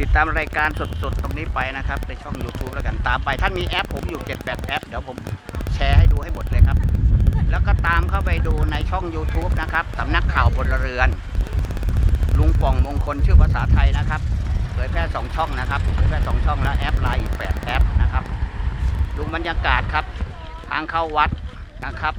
ติดตามรายการสดๆ ตรงนี้ไปนะครับ ในช่อง YouTube แล้วกันตามไปท่านมีแอปผมอยู่ 7 8 แอป เดี๋ยวผมแชร์ให้ดูให้หมดเลยครับ แล้วก็ตามเข้าไปดูในช่อง YouTube นะครับสำนักข่าวพลเรือน ลุงป่องมงคลชื่อภาษาไทยนะครับเผยแพร่สองช่องนะครับเผยแพร่สองช่องแล้วแอปไลน์อีกแปดแอปนะครับดูบรรยากาศครับ ทางเข้าวัดนะครับ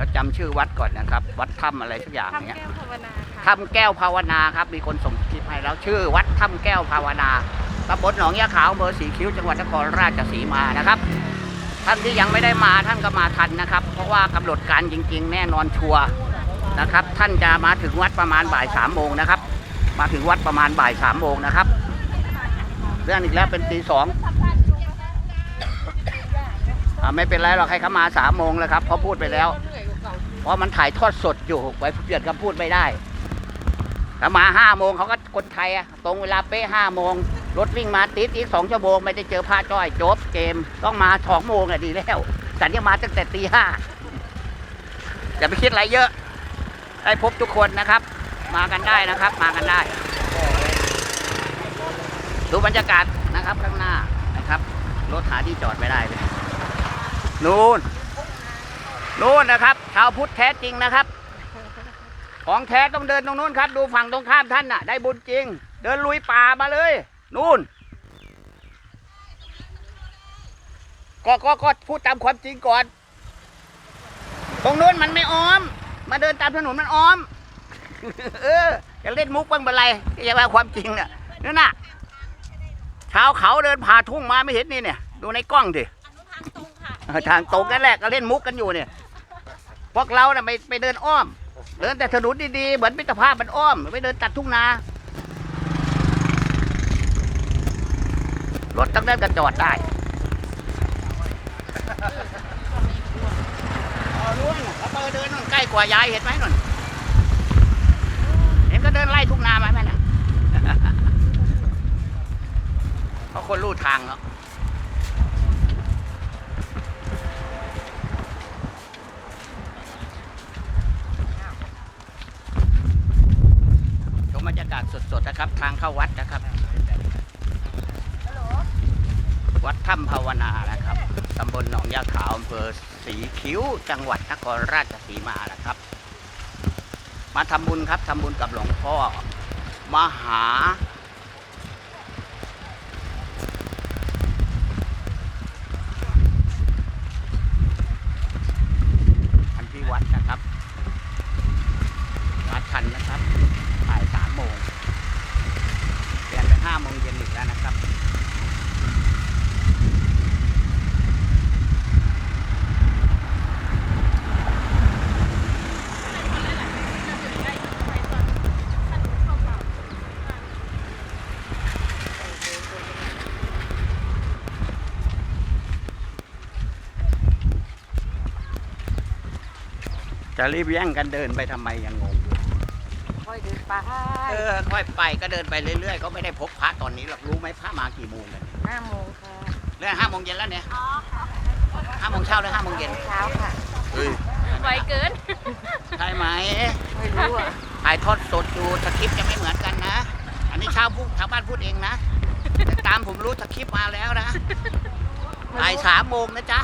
แล้วจำชื่อวัดก่อนนะครับ วัดถ้ำอะไรสักอย่างทำเนี้ยแก้วภาวนาค่ะ ถ้ำแก้วภาวนาครับ มีคนส่งคลิปให้แล้วชื่อวัดถ้ำแก้วภาวนาตำบลหนองยาขาวอำเภอสีคิ้วจังหวัดนครราชสีมานะครับ ท่านที่ยังไม่ได้มาท่านก็มาทันนะครับ เพราะว่ากำหนดการจริง ๆ แน่นอนชัวร์นะครับ ท่านจะมาถึงวัดประมาณบ่ายสามโมงนะครับ มาถึงวัดประมาณบ่ายสามโมงนะครับเรื่องอีกแล้วเป็นตีสองอ่าไม่เป็นไรหรอกใครเขามาสามโมงแล้วครับเพราะพูดไปแล้ว เพราะมันถ่ายทอดสดอยู่ไว้เปลี่ยนคำพูดไม่ได้ถ้ามาห้าโมงเขาก็คนไทยอะตรงเวลาเป๊ะห้าโมงรถวิ่งมาติดอีกสองชั่วโมงไม่ได้เจอพระจ้อยจบเกม ต้องมาสองโมงอะดีแล้วสันยังมาตั้งแต่ตีห้าอย่าไปคิดอะไรเยอะ ได้พบทุกคนนะครับ มากันได้นะครับ มากันได้ ดูบรรยากาศนะครับข้างหน้านะครับรถหาที่จอดไม่ได้เลยนู่น นู่นนะครับ ชาวพุทธแท้จริงนะครับ ของแท้ต้องเดินตรงนู้นครับ ดูฝั่งตรงข้ามท่านน่ะ ได้บุญจริง เดินลุยป่ามาเลย นู่น ก็ก็ก็พูดตามความจริงก่อน ตรงนู้นมันไม่อ้อม มาเดินตามถนนมันอ้อม เออจะเล่นมุกบ้างเป็นไรอย่าว่าความจริงเนี่ยนั่นน่ะชาวเขาเดินผ่าทุ่งมาไม่เห็นนี่เนี่ย ดูในกล้องสิเออทางตรงกันแหละก็เล่นมุกกันอยู่เนี่ย พวกเราเนี่ยไปไปเดินอ้อม เดินแต่ถนนดีๆ เหมือนมิตรภาพมันอ้อมไปเดินตัดทุ่งนา รถต้องเดินกันจอดได้อ๋อนู่นน่ะเขาเปิดเดินนู่นใกล้กว่ายายเห็นไหมนู่นเห็นก็เดินไล่ทุ่งนามาไหมน่ะเขาคนรู้ทางเนาะ ชมบรรยากาศสดๆนะครับ ทางเข้าวัดนะครับ วัดถ้ำภาวนานะครับตำบลหนองยาขาวอำเภอสีคิ้ว จังหวัดนครราชสีมานะครับ มาทำบุญครับทำบุญกับหลวงพ่อ มหา ทันที่วัดนะครับ วัดทันนะครับบ่ายสามโมงเปลี่ยนเป็นห้าโมงเย็นอีกแล้วนะครับ จะรีบแย่งกันเดินไปทำไมยังงงอยู่ค่อยเดินไปเออค่อยไปก็เดินไปเรื่อยๆ ก็ไม่ได้พบพระตอนนี้หรอกรู้ไหมพระมากี่โมงกันห้าโมงค่ะเรื่องห้าโมงเย็นแล้วเนี่ยห้าโมงเช้าหรือห้าโมงเย็นเช้าค่ะเฮ้ยไวเกินใช่ไหมไม่รู้อะถ่ายทอดสดอยู่สคริปต์จะไม่เหมือนกันนะ อันนี้ชาวพูดชาวบ้านพูดเองนะแต่ตามผมรู้สคริปต์มาแล้วนะบ่ายสามโมงนะจ๊ะ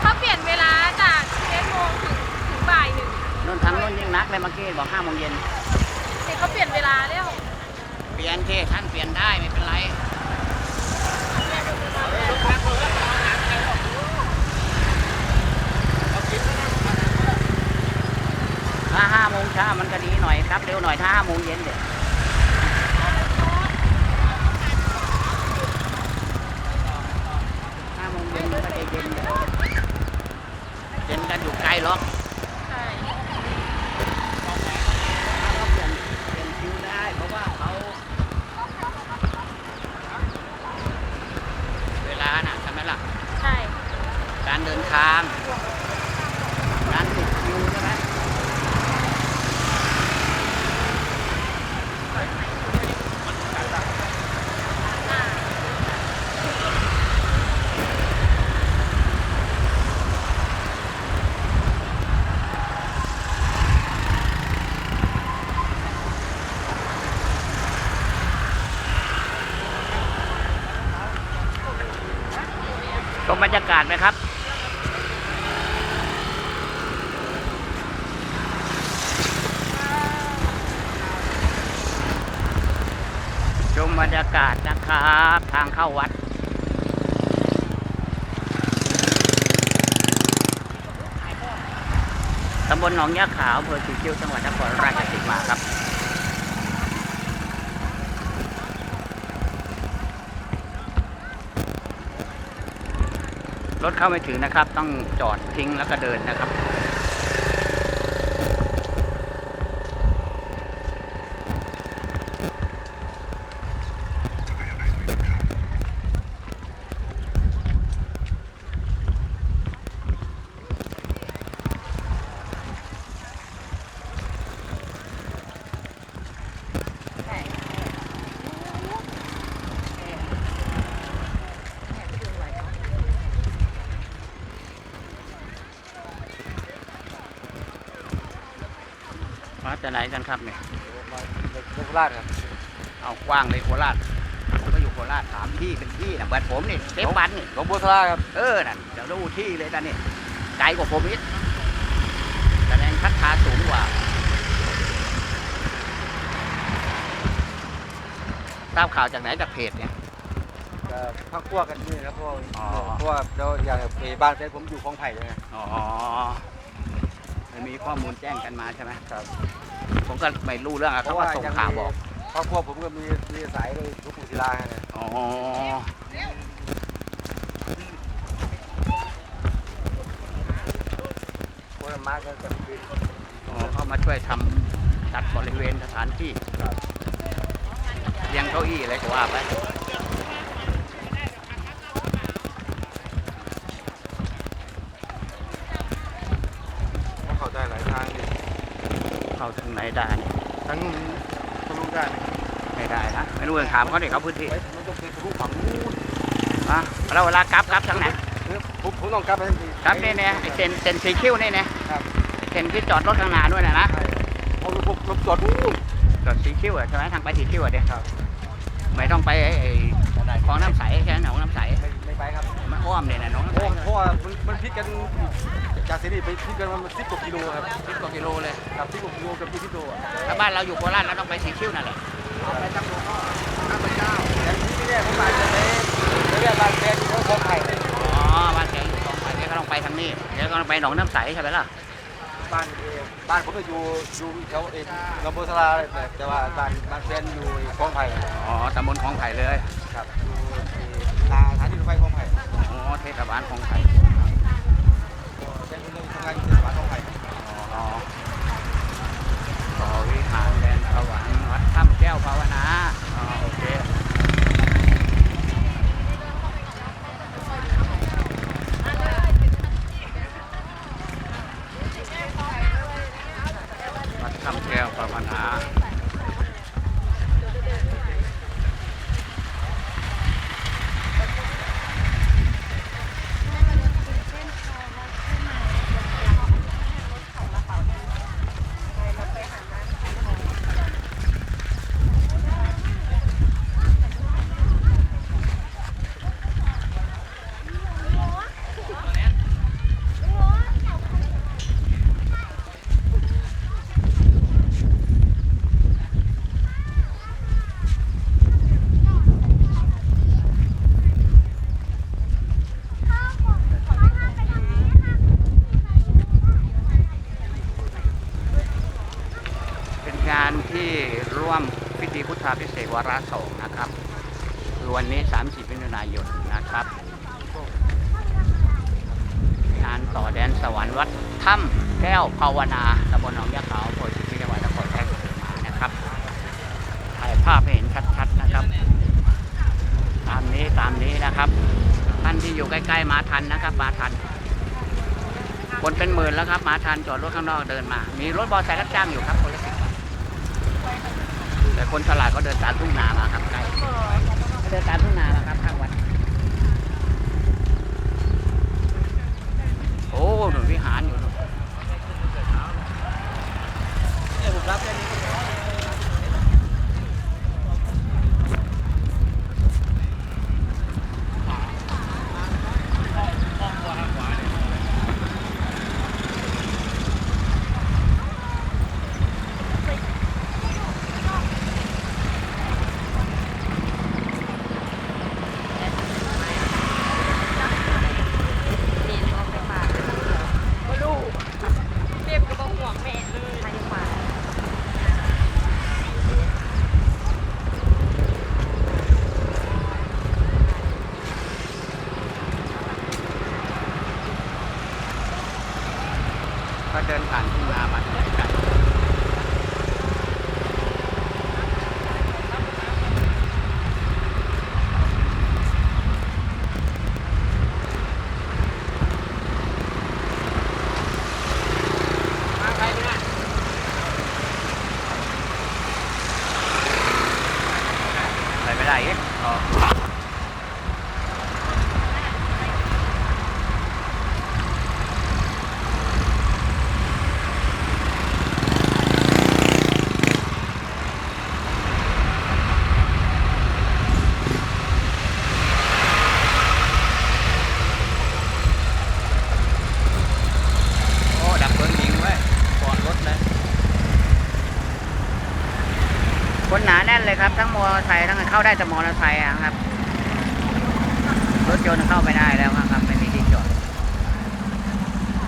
เขาเปลี่ยนเวลาจากเจ็ดโมงถึงถึงบ่ายหนึ่ง นน ทางโน้นยิ่งนักเลยเมื่อกี้บอกห้าโมงเย็นแต่เขาเปลี่ยนเวลาแล้วเปลี่ยนที่ท่านเปลี่ยนได้ไม่เป็นไรถ้าห้าโมงเช้ามันก็ดีหน่อยครับเร็วหน่อยถ้าห้าโมงเย็นเด็ดห้าโมงเย็นมันก็จะเย็นเดี๋ยวเย็นกันอยู่ไกลหรอก ใช่ เราเปลี่ยนเปลี่ยนคิวได้ เพราะว่าเขาเวลาน่ะใช่ไหมล่ะ ใช่ การเดินทาง การติดคิวใช่ไหม มบ รรยากาศไหมครับ ชมบรรยากาศนะครับ ทางเข้าวัดตำบลหนองยาขาวอำเภอสีคิ้วจังหวัดนครราชสีมาครับ รถเข้าไม่ถึงนะครับ ต้องจอดทิ้งแล้วก็เดินนะครับ มาจากไหนกันครับเนี่ยโคราชครับ เอากว้างเลยโคราชผมก็อยู่โคราชสามที่เป็นที่นะเบิดผมนี่เซฟบันนี่หลวงบัวสลาครับ เออนั่นเดี๋ยวดูที่เลยตอนนี้ไกลกว่าผมอีกแสดงพัฒนาสูงกว่า ทราบข่าวจากไหนจากเพจเนี่ยก็พักพวกกันนี่ครับเพราะว่าอ๋อเพราะว่าเราอยากไปบ้านแฟนผมอยู่คลองไผ่เลยไงอ๋อมันมีข้อมูลแจ้งกันมาใช่ไหมครับ ผมก็ไม่รู้เรื่องอะเขาก็ส่งข่าวบอกครอบครัวผมก็มีมีสายเลยหลวงปู่ศิลาไงอ๋อโคนมาก็จะเป็นอ๋อเขามาช่วยทำจัดบริเวณสถานที่เรียงเก้าอี้อะไรก็ว่าไป เขาเข้าได้หลายทางนี่ เข้า ทางไหนได้เนี่ยทั้งนู้นทะลุได้นี่ไม่ได้นะไม่รู้จะถามเขาเด็กเขาพื้นที่ไปมันต้องไปทะลุฝั่งนู้นอะแล้วเวลากลับกลับทางไหนคือผมผมต้องกลับไปทันทีกลับนี่เนี่ยไอ้เซนเซนสีคิ้วนี่เนี่ยครับเซนที่จอดรถข้างหน้าด้วยนะนะใช่ผมผมผมจอดนู้นจอดสีคิ้วอะใช่ไหมทางไปสีคิ้วอะเดียครับไม่ต้องไปไอ้ไอ้คลองน้ำใสแค่หนองน้ำใสไม่ไม่ไปครับมันอ้อมเนี่ยนะหน้องน้ำเพใสราะเพราะว่ามันมันพลิกกัน จากเสรีไปพลิกกันมันสิบกว่ากิโลครับสิบกว่ากิโลเลยครับสิบกว่ากิโลกับยี่สิบโลอะถ้าบ้านเราอยู่โคราชเราต้องไปสีคิ้วนั่นแหละเอาไปตั้งหลวงพ่อข้าพเจ้าอย่างนี้ไม่ได้ผมอาจจะไปเรียกบ้านแฟนที่เขาคลองไผ่อ๋อบ้านแกอยู่คลองไผ่แกก็ต้องไปทางนี้แกก็ต้องไปหนองน้ำใสใช่ไหมล่ะบ้านเออบ้านผมก็อยู่อยู่แถวเอ็นลำโพสลาเลยแต่แต่ว่าบ้านบ้านแฟนอยู่คลองไผ่อ๋อตำบลคลองไผ่เลยครับอยู่ที่ลาสถานีรถไฟคลองไผ่อ๋อเทศบาลคลองไผ่ แฟนผมเลยทำ งานอยู่เทศบาลคลองไผ่อ๋อต่อวิหารแดนสวรรค์วัดถ้ำแก้วภาวนาอ๋อโอเควัดถ้ำแก้วภาวนา เป็นงานที่ร่วมพิธีพุทธาพิเศษก วาระสองนะครับคือวันนี้ 30มิถุนายนนะครับ งานต่อแดนสวรรค์วัดถ้ำแก้วภาวนาตำบลหนองยะขาวอำเภอสิทธิจังหวัดนครราชสีมานะครับถ่ายภาพให้เห็นชัดๆนะครับ ตามนี้ตามนี้นะครับท่านที่อยู่ใกล้ ๆ มาทันนะครับมาทันคนเป็นหมื่นแล้วครับ มาทันจอดรถข้างนอกเดินมา มีรถบอลไซค์รับจ้างอยู่ครับคนละสิบบาท แต่คนฉลาดก็เดินตามทุ่งนามาครับใกล้เดินตามทุ่งนามาครับข้างวัด โอ้หนุนวิหารอยู่นู่นเนี่ยผมรับแค่นี้ ดินผ่านทุ่งนามาทางไกลไปไม่ได้อีกอ๋อ โอ้ ดับเพลิงยิงไว้ก่อนรถเลย คนหนาแน่นเลยครับ ทั้งมอเตอร์ไซค์ทั้ง เข้าได้แต่มอเตอร์ไซค์ครับ รถยนต์เข้าไม่ได้แล้วครับ ไม่มีที่จอด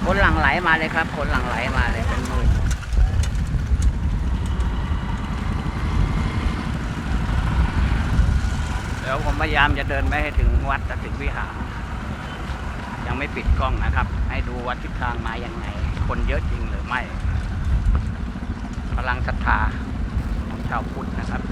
คนหลังไหลมาเลยครับ คนหลังไหลมาเลยเป็นมื่นเดี๋ยวผมพยายามจะเดินไปให้ถึงวัดจะถึงวิหาร ยังไม่ปิดกล้องนะครับ ให้ดูว่าทิศทางมายังไง คนเยอะจริงหรือไม่ พลังศรัทธาของชาวพุทธนะครับ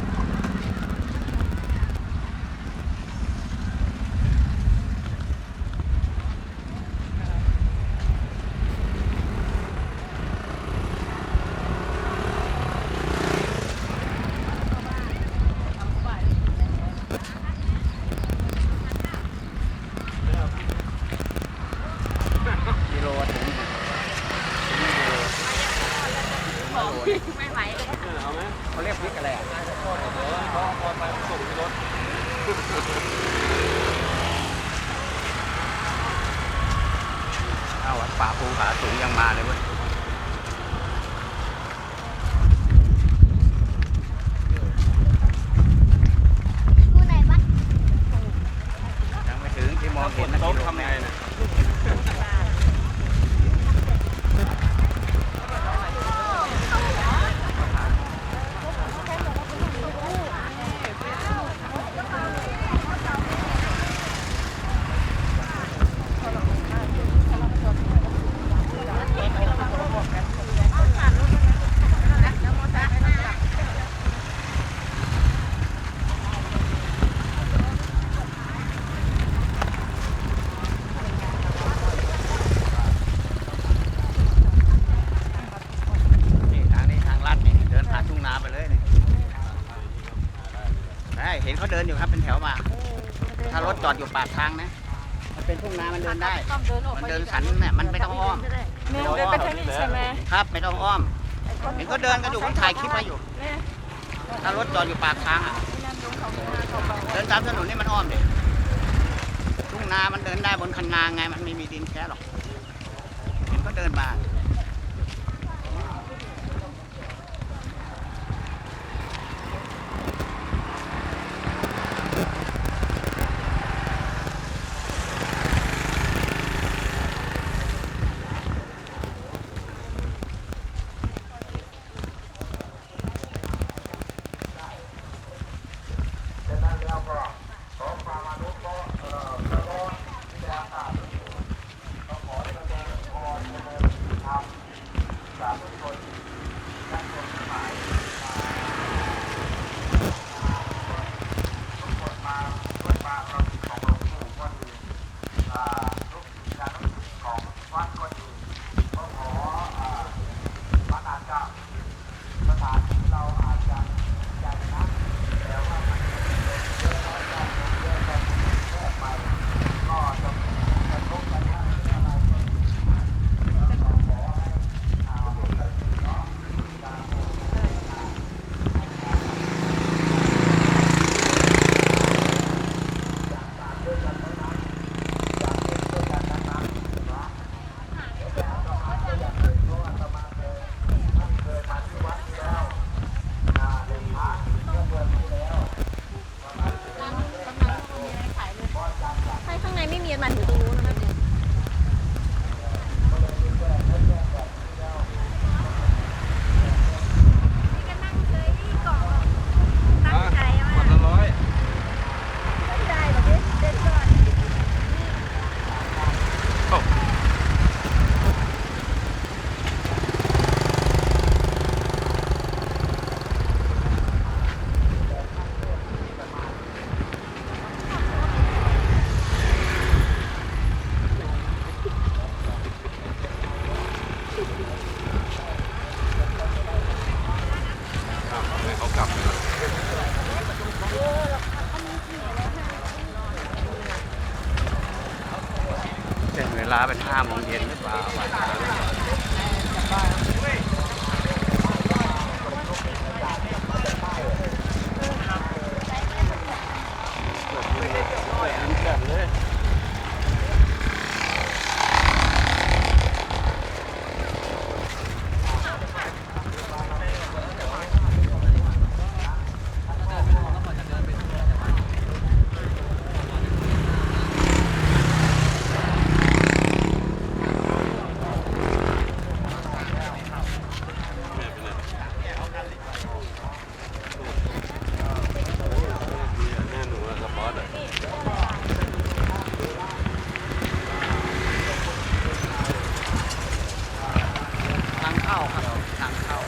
กิโลถึง ไม่ไหว เขาเรียกพริกอะไรอะ เขาเอาไปส่งที่รถ อ้าววัดป่าภูผาสูงยังมาเลยเว้ย ผู้ไหนบ้าง ยังไม่ถึงที่มองเห็นนะ ต้ กิ ม โล ทำ เม ไง ตร นะ นี่ทางนี้ทางลัดนี่เดินผ่านทุ่งนาไปเลยนี่ได้ เห็นเขาเดินอยู่ครับเป็นแถวมาถ้ารถจอดอยู่ปากทางนะ มันเป็นทุ่งนามันเดินได้ ต้องเดินออกมันไปเดินสันเนี่ยมันไม่ต้องอ้อมแม่เดินไปทางนี้ใช่ไหมครับไม่ต้องอ้อม เห็นเขาเดินกันอยู่ผมถ่ายคลิปไว้อยู่ ถ้ารถจอดอยู่ปากทางอะ เดินตามถนนนี่มันอ้อมเด็ทุ่งนามันเดินได้บนคันนาไง มันไม่มีดินแค่หรอก เห็นเขาเดินมา ลาเป็นห้าโมงเย็นหรือเปล่าวันนี้ทางเข้าครับทางเข้า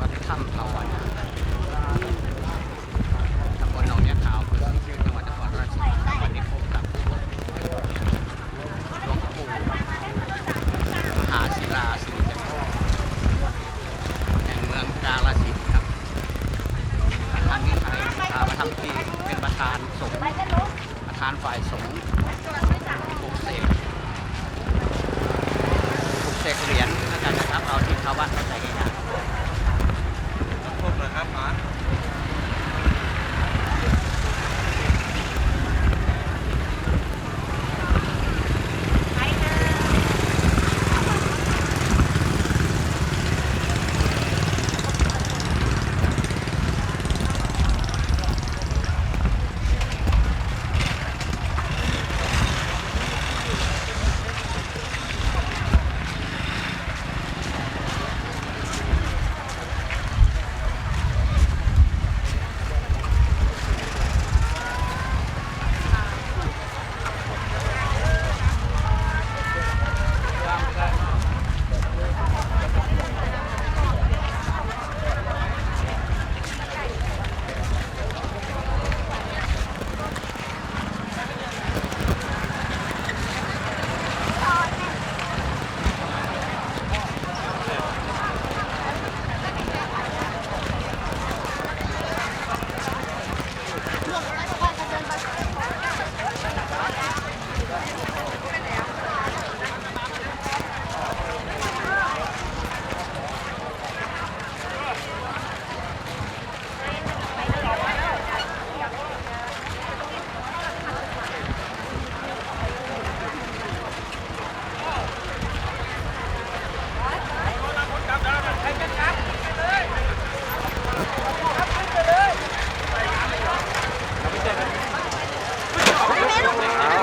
วัดถ้ำภาวนาตำบลหนองยะขาวอำเภอศรีคิ้วจังหวัดนครราชสีมาวันนี้พบกับหลวงปู่มหาศิลาสิริจันโทแห่งเมืองกาฬสินธุ์ครับทางนี้ใครพามา ที่เป็นประธานสงฆ์ประธานฝ่ายสงฆ์ปลุกเสกปลุกเสกเหรียญแล้วกันนะครับ เอาที่ชาวบ้านเข้าใจง่ายๆพบนะครับหมา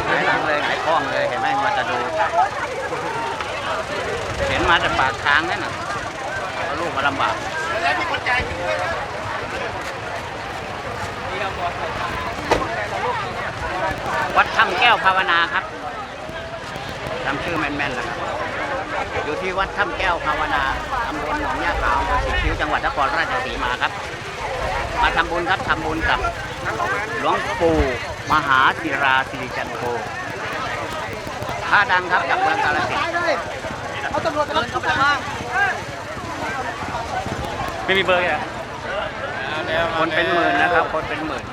หงายหลังเลยหงายท้องเลยเห็นไหมมาจะดู เห็นมาแต่ปากทางนั่นน่ะเอาลูกมาลำบาก วัดถ้ำแก้วภาวนาครับจำชื่อแม่นๆแล้วครับ อยู่ที่วัดถ้ำแก้วภาวนาตำบลหนองยาขาวอำเภอศรีคิ้วจังหวัดนครราชสีมาครับ มาทำบุญครับทำบุญกับหลวงปู่มหาศิราสิริจันโทท่าดังครับจากเมืองกาฬสินธุ์เอาตำรวจไปรับเข้าไปบ้าง ไม่มีเบอร์อะคนเป็นหมื่นนะครับ คนเป็นหมื่น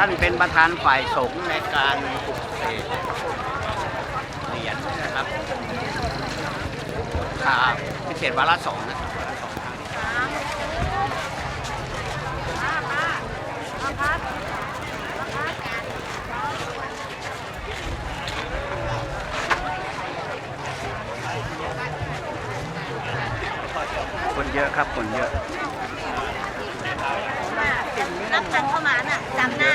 ท่านเป็นประธานฝ่ายสงฆ์ในการปลุกเสกเหรียญนะครับค่าพิเศษวาระสองนะครับวาระสองครั้งที่ คนเยอะครับคนเยอะรับกันเข้ามาน่ะจำหน้า